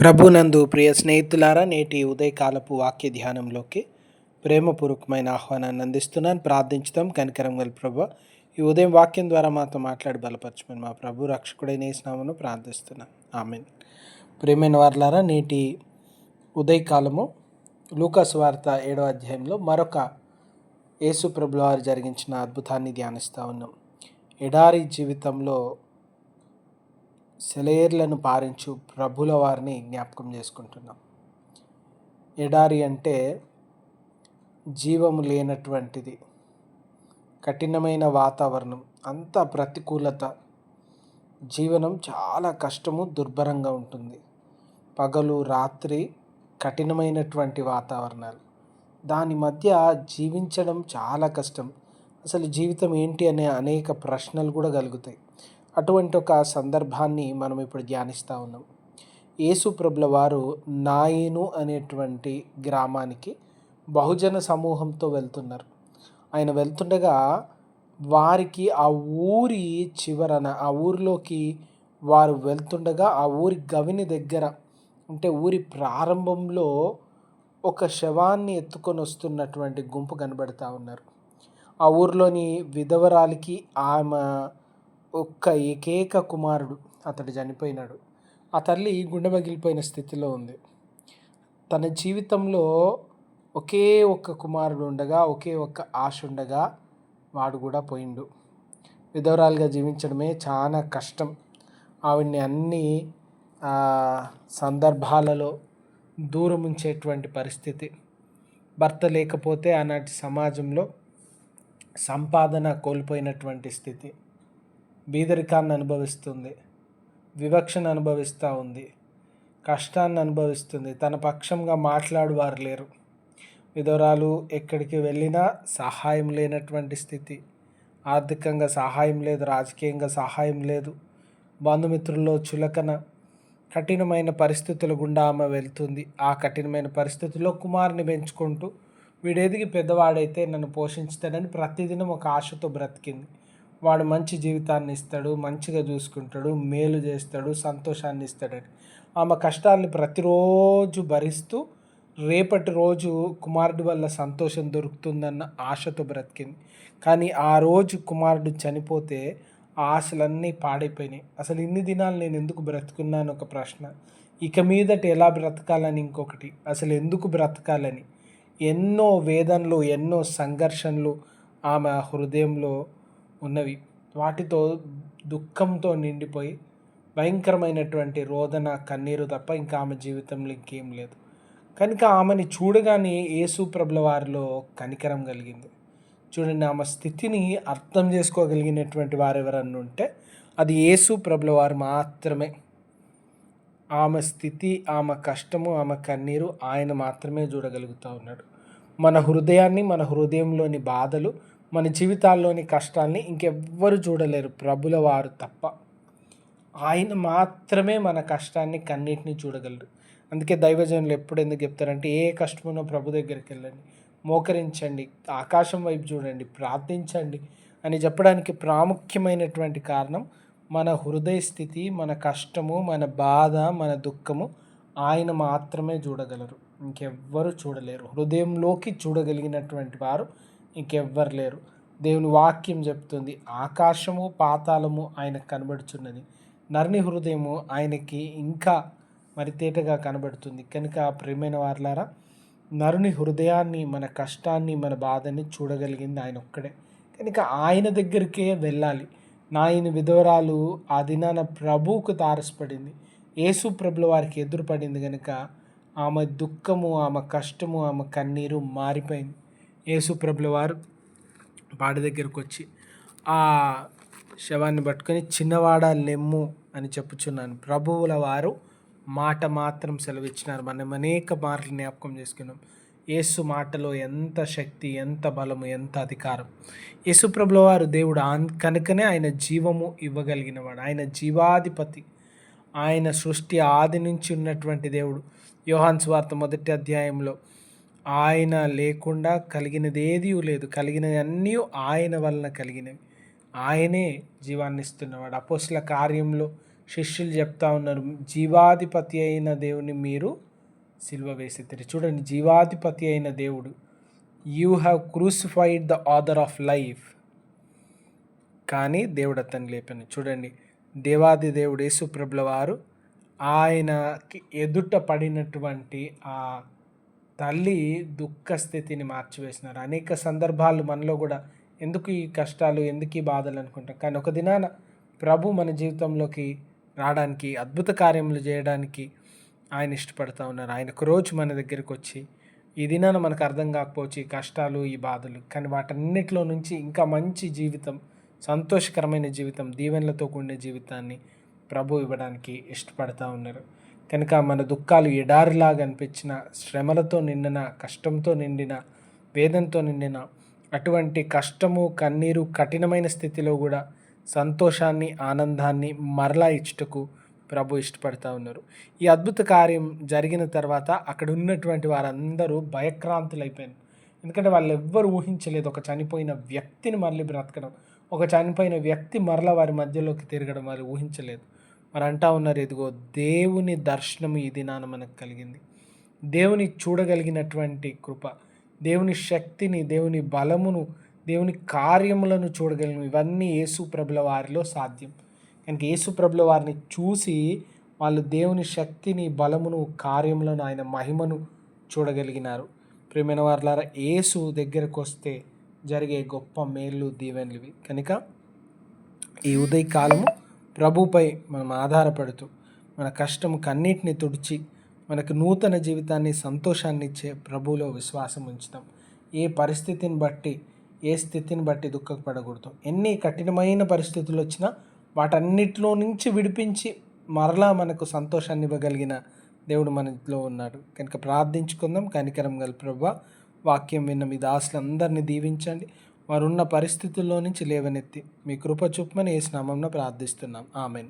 ప్రభునందు ప్రియ స్నేహితులారా నేటి ఉదయకాలపు వాక్య ధ్యానంలోకి ప్రేమపూర్వకమైన ఆహ్వానాన్ని అందిస్తున్నాను. ప్రార్థించుతాం కనికరం గల ప్రభు ఈ ఉదయం వాక్యం ద్వారా మాతో మాట్లాడి బలపరచమని మా ప్రభు రక్షకుడైన స్నామను ప్రార్థిస్తున్నాం. ఆమెన్. ప్రేమైన వారులారా నేటి ఉదయకాలము లూకాస్ వార్త ఏడో అధ్యాయంలో మరొక యేసు ప్రభుల వారు జరిగించిన అద్భుతాన్ని ధ్యానిస్తూ ఉన్నాం. ఎడారి జీవితంలో సెలయేర్లను పారించు ప్రభుల వారిని జ్ఞాపకం చేసుకుంటున్నాం. ఎడారి అంటే జీవము లేనటువంటిది. కఠినమైన వాతావరణం అంత ప్రతికూలత. జీవనం చాలా కష్టము దుర్భరంగా ఉంటుంది. పగలు రాత్రి కఠినమైనటువంటి వాతావరణాలు. దాని మధ్య జీవించడం చాలా కష్టం. అసలు జీవితం ఏంటి అనే అనేక ప్రశ్నలు కూడా కలుగుతాయి. అటువంటి ఒక సందర్భాన్ని మనం ఇప్పుడు ధ్యానిస్తూ ఉన్నాం. యేసు ప్రభుల వారు నాయను అనేటువంటి గ్రామానికి బహుజన సమూహంతో వెళ్తున్నారు. ఆయన వెళ్తుండగా వారికి ఆ ఊరి చివరన ఆ ఊరిలోకి వారు వెళ్తుండగా ఆ ఊరి గవిని దగ్గర అంటే ఊరి ప్రారంభంలో ఒక శవాన్ని ఎత్తుకొని వస్తున్నటువంటి గుంపు కనబడుతూ ఉన్నారు. ఆ ఊరిలోని విధవరాలికి ఆమె ఒక్క ఏకైక కుమారుడు అతడు చనిపోయినాడు. ఆ తల్లి గుండె పగిలిపోయిన స్థితిలో ఉంది. తన జీవితంలో ఒకే ఒక్క కుమారుడు ఉండగా ఒకే ఒక్క ఆశ ఉండగా వాడు కూడా పోయిండు. విధవరాలుగా జీవించడమే చాలా కష్టం. ఆవిడ్ని అన్ని సందర్భాలలో దూరం ఉంచేటువంటి పరిస్థితి. భర్త లేకపోతే ఆనాటి సమాజంలో సంపాదన కోల్పోయినటువంటి స్థితి. బీదరికాన్ని అనుభవిస్తుంది వివక్షను అనుభవిస్తూ ఉంది కష్టాన్ని అనుభవిస్తుంది. తన పక్షంగా మాట్లాడువారు లేరు. విధవరాలు ఎక్కడికి వెళ్ళినా సహాయం లేనటువంటి స్థితి. ఆర్థికంగా సహాయం లేదు రాజకీయంగా సహాయం లేదు. బంధుమిత్రుల్లో చులకన కఠినమైన పరిస్థితుల గుండా ఆమె వెళ్తుంది. ఆ కఠినమైన పరిస్థితుల్లో కుమారుని పెంచుకుంటూ వీడెదిగి పెద్దవాడైతే నన్ను పోషించుతాడని ప్రతిదినం ఒక ఆశతో బ్రతికింది. వాడు మంచి జీవితాన్ని ఇస్తాడు మంచిగా చూసుకుంటాడు మేలు చేస్తాడు సంతోషాన్ని ఇస్తాడని ఆమె కష్టాన్ని ప్రతిరోజు భరిస్తూ రేపటి రోజు కుమారుడి వల్ల సంతోషం దొరుకుతుందన్న ఆశతో బ్రతికింది. కానీ ఆ రోజు కుమారుడు చనిపోతే ఆశలన్నీ పాడైపోయినాయి. అసలు ఇన్ని దినాలు నేను ఎందుకు బ్రతుకున్నాను ఒక ప్రశ్న. ఇక మీదట ఎలా బ్రతకాలని ఇంకొకటి. అసలు ఎందుకు బ్రతకాలని? ఎన్నో వేదనలు ఎన్నో సంఘర్షణలు ఆమె హృదయంలో ఉన్నవి. వాటితో దుఃఖంతో నిండిపోయి భయంకరమైనటువంటి రోదన కన్నీరు తప్ప ఇంకా ఆమె జీవితంలో ఇంకేం లేదు. కనుక ఆమెని చూడగానే యేసు ప్రభుల వారిలో కనికరం కలిగింది. చూడండి ఆమె స్థితిని అర్థం చేసుకోగలిగినటువంటి వారు ఎవరన్నా ఉంటే అది యేసు ప్రభుల వారు మాత్రమే. ఆమె స్థితి ఆమె కష్టము ఆమె కన్నీరు ఆయన మాత్రమే చూడగలుగుతూ ఉన్నాడు. మన హృదయాన్ని మన హృదయంలోని బాధలు మన జీవితాల్లోని కష్టాల్ని ఇంకెవ్వరు చూడలేరు. ప్రభుల వారు తప్ప. ఆయన మాత్రమే మన కష్టాన్ని కన్నిటిని చూడగలరు. అందుకే దైవజనులు ఎప్పుడు ఎందుకు చెప్తారంటే ఏ కష్టమునో ప్రభు దగ్గరికి వెళ్ళండి. మోకరించండి. ఆకాశం వైపు చూడండి. ప్రార్థించండి అని చెప్పడానికి ప్రాముఖ్యమైనటువంటి కారణం మన హృదయ స్థితి మన కష్టము మన బాధ మన దుఃఖము ఆయన మాత్రమే చూడగలరు. ఇంకెవ్వరు చూడలేరు. హృదయంలోకి చూడగలిగినటువంటి వారు ఇంకెవ్వరు లేరు. దేవుని వాక్యం చెప్తుంది ఆకాశము పాతాళము ఆయనకు కనబడుచున్నది. నరుని హృదయము ఆయనకి ఇంకా మరితేటగా కనబడుతుంది. కనుక ప్రేమైన వార్లారా నరుని హృదయాన్ని మన కష్టాన్ని మన బాధని చూడగలిగింది ఆయన ఒక్కడే. కనుక ఆయన దగ్గరికే వెళ్ళాలి. నాయన విధవరాలు ఆ దినాన ప్రభువుకు తారసపడింది. యేసు ప్రభుల వారికి ఎదురుపడింది కనుక ఆమె దుఃఖము ఆమె కష్టము ఆమె కన్నీరు మారిపోయింది. యేసుప్రభుల వారు పాడి దగ్గరకు వచ్చి ఆ శవాన్ని పట్టుకొని చిన్నవాడ లెమ్ము అని చెప్పుచున్నాను. ప్రభువుల వారు మాట మాత్రం సెలవిచ్చినారు. మనం అనేక మార్లు జ్ఞాపకం చేసుకున్నాం. యేసు మాటలో ఎంత శక్తి ఎంత బలము ఎంత అధికారం. యేసుప్రభుల వారు దేవుడు కనుకనే ఆయన జీవము ఇవ్వగలిగినవాడు. ఆయన జీవాధిపతి. ఆయన సృష్టి ఆది నుంచి ఉన్నటువంటి దేవుడు. యోహాన్ స్వార్త మొదటి అధ్యాయంలో ఆయన లేకుండా కలిగినది లేదు. కలిగినవి అన్నీ ఆయన వలన కలిగినవి. ఆయనే జీవాన్ని ఇస్తున్నవాడు అపోస్ల కార్యంలో శిష్యులు చెప్తా ఉన్నారు జీవాధిపతి అయిన దేవుని మీరు సిల్వ వేసి చూడండి జీవాధిపతి అయిన దేవుడు you have crucified the author of life కానీ దేవుడు అతన్ని లేపని. చూడండి దేవాది దేవుడు యేసుప్రభుల వారు ఆయనకి ఎదుట పడినటువంటి ఆ తల్లి దుఃఖ స్థితిని మార్చివేసినారు. అనేక సందర్భాలు మనలో కూడా ఎందుకు ఈ కష్టాలు ఎందుకు ఈ బాధలు అనుకుంటాం? కానీ ఒక దినాన ప్రభు మన జీవితంలోకి రావడానికి అద్భుత కార్యములు చేయడానికి ఆయన ఇష్టపడతా ఉన్నారు. ఆయనకు రోజు మన దగ్గరికి వచ్చి ఈ దినాన మనకు అర్థం కాకపోవచ్చు ఈ కష్టాలు ఈ బాధలు. కానీ వాటన్నిటిలో నుంచి ఇంకా మంచి జీవితం సంతోషకరమైన జీవితం దీవెనలతో కూడిన జీవితాన్ని ప్రభు ఇవ్వడానికి ఇష్టపడతా ఉన్నారు. కనుక మన దుఃఖాలు ఎడారిలాగా అనిపించిన శ్రమలతో నిండిన కష్టంతో నిండిన వేదంతో నిండిన అటువంటి కష్టము కన్నీరు కఠినమైన స్థితిలో కూడా సంతోషాన్ని ఆనందాన్ని మరలా ఇచ్చుటకు ప్రభు ఇష్టపడతా ఉన్నారు. ఈ అద్భుత కార్యం జరిగిన తర్వాత అక్కడ ఉన్నటువంటి వారందరూ భయక్రాంతులైపోయారు ఎందుకంటే వాళ్ళు ఎవ్వరు ఊహించలేదు ఒక చనిపోయిన వ్యక్తిని మళ్ళీ బ్రతకడం. ఒక చనిపోయిన వ్యక్తి మరలా వారి మధ్యలోకి తిరగడం వారు ఊహించలేదు. మరి అంటా ఉన్నారు ఇదిగో దేవుని దర్శనం ఈ దినాన మనకు కలిగింది. దేవుని చూడగలిగినటువంటి కృప దేవుని శక్తిని దేవుని బలమును దేవుని కార్యములను చూడగలిగిన ఇవన్నీ యేసు ప్రభుల వారిలో సాధ్యం. కనుక యేసు ప్రభుల వారిని చూసి వాళ్ళు దేవుని శక్తిని బలమును కార్యములను ఆయన మహిమను చూడగలిగినారు. ప్రేమైన వారులారా యేసు దగ్గరకు వస్తే జరిగే గొప్ప మేళ్ళు దీవెనలివి కనుక ఈ ఉదయకాలము ప్రభుపై మనం ఆధారపడుతూ మన కష్టం కన్నీటిని తుడిచి మనకు నూతన జీవితాన్ని సంతోషాన్ని ఇచ్చే ప్రభువులో విశ్వాసం ఉంచుతాం. ఏ పరిస్థితిని బట్టి ఏ స్థితిని బట్టి దుఃఖపడకూడదు. ఎన్ని కఠినమైన పరిస్థితులు వచ్చినా వాటన్నిటిలో నుంచి విడిపించి మరలా మనకు సంతోషాన్ని ఇవ్వగలిగిన దేవుడు మనలో ఉన్నాడు. కనుక ప్రార్థించుకుందాం. కనికరం గల ప్రభా వాక్యం విన్న మీ దాసులందరినీ దీవించండి. వారున్న పరిస్థితుల్లో నుంచి లేవనెత్తి మీ కృప చూపమని ఏ స్నామంలో ప్రార్థిస్తున్నాం. ఆమెన్.